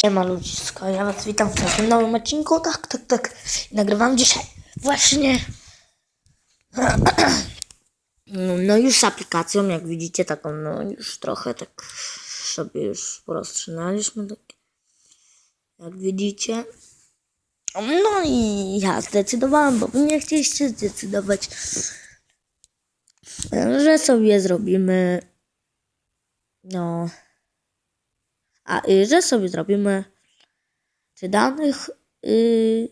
Siema ludzisko, ja was witam w naszym nowym odcinku, tak, tak, tak. Nagrywam dzisiaj właśnie, no już z aplikacją, jak widzicie, taką, no już trochę tak sobie już poroztrzynaliśmy, tak, jak widzicie. No i ja zdecydowałam, bo nie chcieliście zdecydować, że sobie zrobimy, no, a y, że sobie zrobimy czy danych y,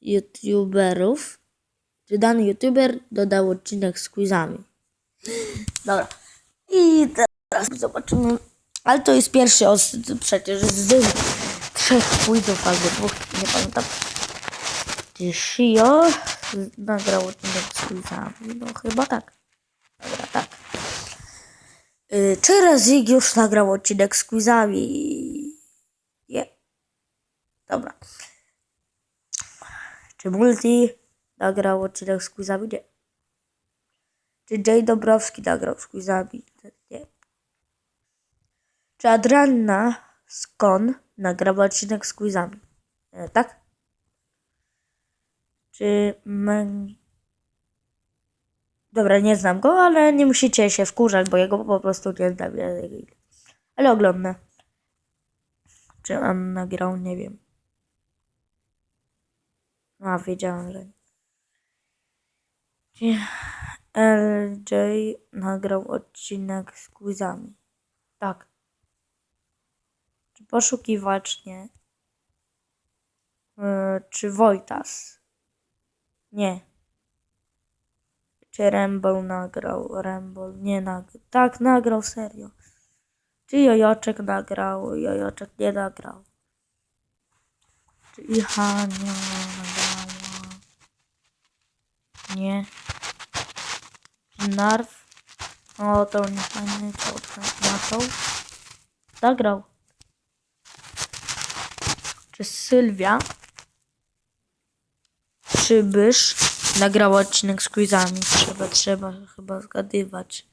youtuberów, czy dany youtuber dodał odcinek z quizami. Dobra. I teraz zobaczymy. Ale to jest pierwszy os przecież z trzech quizów albo dwóch, nie pamiętam. Czy Shio nagrał odcinek z quizami? No chyba tak. Dobra, tak. Y, Czy już nagrał odcinek z quizami? Nie. Dobra. Czy Multi nagrał odcinek z quizami? Nie. Czy Jay Dobrowski nagrał z quizami? Nie. Czy Adrianna Skon nagrała odcinek z quizami? E, tak? Czy Men... Dobra, nie znam go, ale nie musicie się wkurzać, bo jego po prostu nie znam. Ale oglądam. Czy on nagrał? Nie wiem. A, wiedziałam, że. Czy LJ nagrał odcinek z quizami? Tak. Czy poszukiwacz? Nie. E, Czy Wojtas? Nie. Czy Rembol nagrał? Rembol nie nagrał. Tak, nagrał, serio. Czy Jojoczek nagrał? Jojoczek nie nagrał. Czy Ichania nagrała? Nie. Narw? O, to nie fajny, to nagrał. Nagrał. Czy Sylwia? Przybysz nagrała odcinek z quizami. Trzeba, trzeba chyba zgadywać.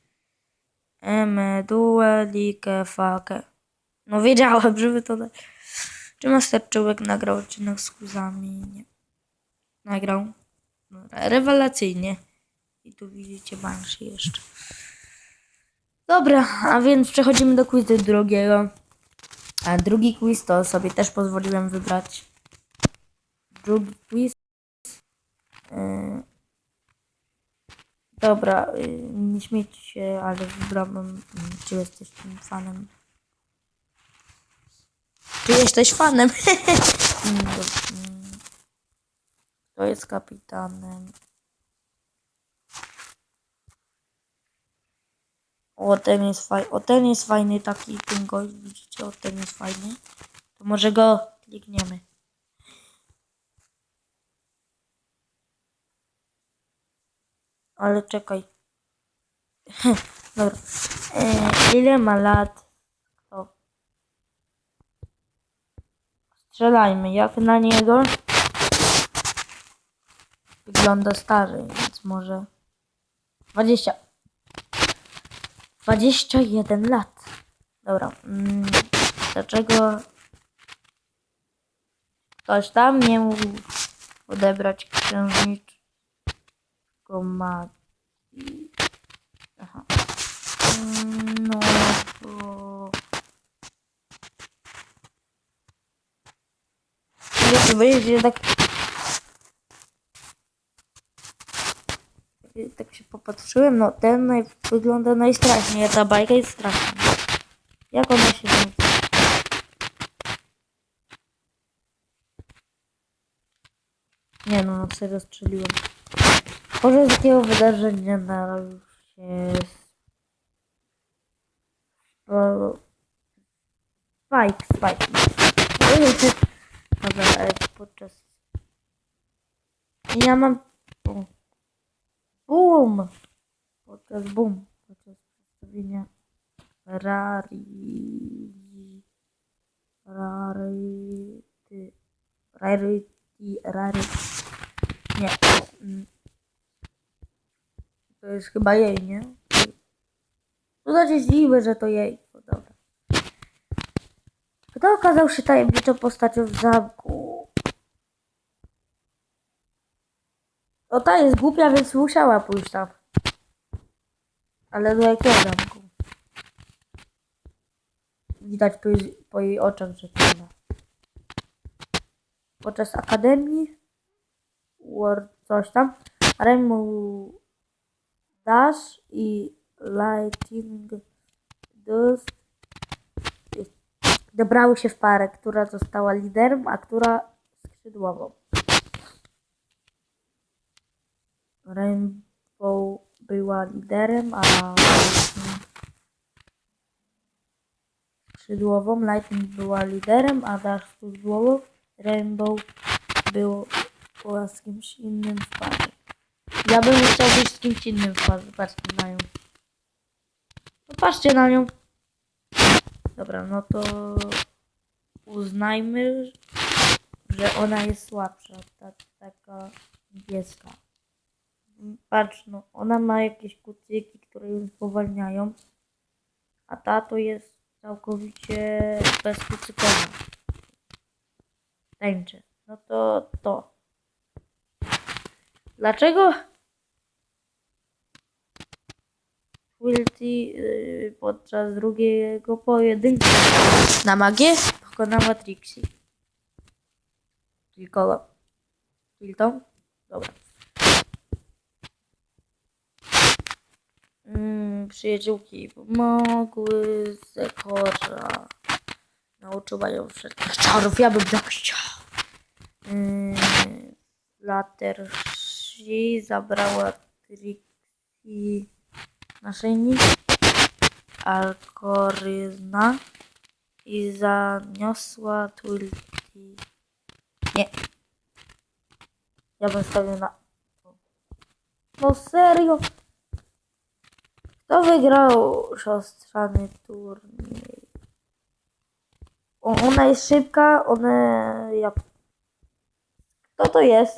Eme, due, like, fake. No wiedziałam, żeby to dać. Czy Master Czołek nagrał odcinek z quizami? Nie. Nagrał. Dobra, rewelacyjnie. I tu widzicie Banshee jeszcze. Dobra, a więc przechodzimy do quizu drugiego. A drugi quiz to sobie też pozwoliłem wybrać. Drugi quiz. Yy, Dobra, yy, nie śmiejcie się, ale wybrałem, mm, czy jesteś tym fanem. Czy jesteś fanem? Mm, do- mm. Kto jest kapitanem? O, ten jest fajny. O, ten jest fajny taki, ten gość, widzicie? O, ten jest fajny. To może go klikniemy. Ale czekaj. Dobra. E, ile ma lat? Kto? Strzelajmy. Jak na niego? Wygląda stary, więc może... 20. 21 lat. Dobra. Mm, dlaczego ktoś tam nie mógł odebrać księżniczego magii? Aha. No bo... Wiecie, boję się tak... Tak się popatrzyłem, no ten naj... wygląda najstraszniej, ta bajka jest straszna. Jak ona się nazywa? Nie no, na serio strzeliłem. Może z jakiego wydarzenia narodził się... O, Spike, Spike. Dobra, ale podczas... Ja mam... Boom! Podczas boom. Podczas przedstawienia Rari... Rarity... Rarity... Rary... Nie. To jest chyba jej, nie? To znaczy zdziwię, że to jej. No dobra. Kto okazał się tajemniczą postacią w zamku? O, ta jest głupia, więc musiała pójść tam. Ale do jakiego zamku? Widać po jej, po jej oczach, że to ona. Podczas akademii War coś tam Rainbow Dash i Lightning Dust dobrały się w parę, która została liderem, a która skrzydłową. Rainbow była liderem, a skrzydłową. Lightning była liderem, a Dash skrzydłową. Rainbow był, była z kimś innym w parze. Ja bym chciał być z kimś innym. Patrzcie na nią. No patrzcie na nią. Dobra, no to uznajmy, że ona jest słabsza. Ta, taka niebieska. Patrz, no ona ma jakieś kucyki, które ją spowalniają. A ta to jest całkowicie bezkucykowa. Tańczy. No to to. Dlaczego Wilty yy, podczas drugiego pojedynku na magię pokonała Trixie? Czyli kogo? Tilton? Dobra. Mm, przyjaciółki pomogły Zekora. Nauczyła ją wszelkich czarów. Ja bym tak chciał. Yy, Latershi zabrała Trixie naszyjnik Alkoryzna i zaniosła Twilty. Nie. Ja bym stawił na... No serio? Kto wygrał siostrzany turniej? Ona jest szybka, one... Ja... Kto to jest?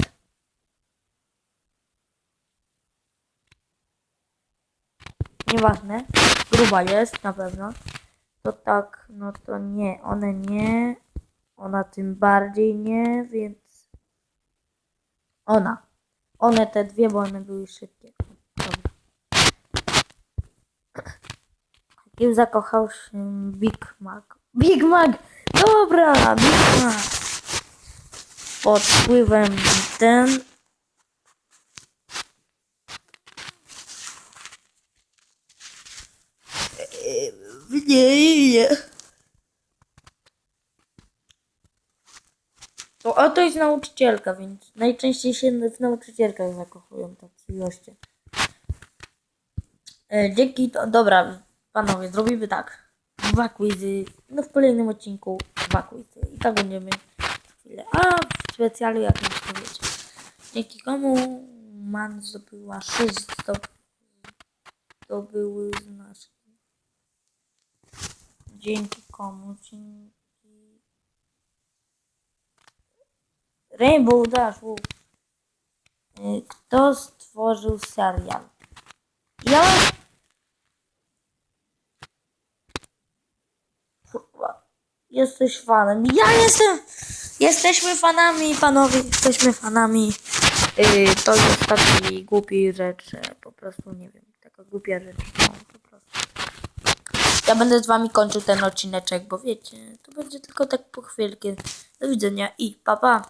Nieważne. Gruba jest, na pewno. To tak, no to nie. One nie. Ona tym bardziej nie, więc... Ona. One te dwie, bo one były szybkie. Dobra. Kim zakochał się Big Mac? Big Mac! Dobra, Big Mac! Pod wpływem ten... Nie, nie. To, a to jest nauczycielka, więc najczęściej się w nauczycielkach zakochują tacy goście. E, dzięki to, dobra, panowie, zrobimy tak. Dwa quizy, no w kolejnym odcinku dwa quizy. I tak będziemy chwilę. A w specjalu jak już to. Dzięki komu man zdobyła 6 zdob... zdobyły z naszych. Dzięki komu? Dzięki. Rainbow Dash. u. Y, Kto stworzył serial? Ja? Jesteś fanem. Ja jestem! Jesteśmy fanami, panowie. Jesteśmy fanami. Yy, to jest taki głupi rzecz. Po prostu nie wiem. Taka głupia rzecz. Ja będę z wami kończył ten odcineczek, bo wiecie, to będzie tylko tak po chwilkę. Do widzenia i pa pa.